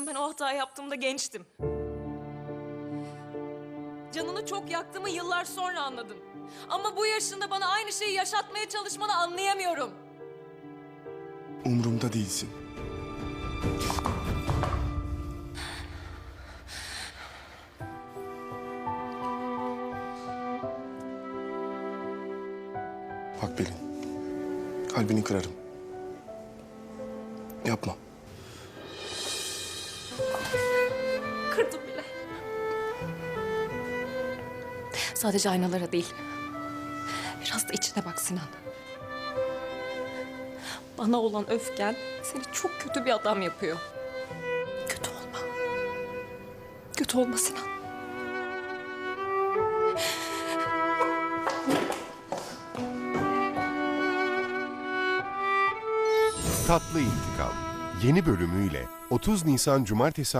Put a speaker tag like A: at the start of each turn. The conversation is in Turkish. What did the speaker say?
A: Ben o hatayı yaptığımda gençtim. Canını çok yaktığımı yıllar sonra anladım. Ama bu yaşında bana aynı şeyi yaşatmaya çalışmanı anlayamıyorum.
B: Umurumda değilsin. Bak Pelin. Kalbini kırarım. Yapma.
A: Sadece aynalara değil. Biraz da içine bak Sinan. Bana olan öfken seni çok kötü bir adam yapıyor. Kötü olma. Kötü olma Sinan.
C: Tatlı İntikam yeni bölümüyle 30 Nisan Cumartesi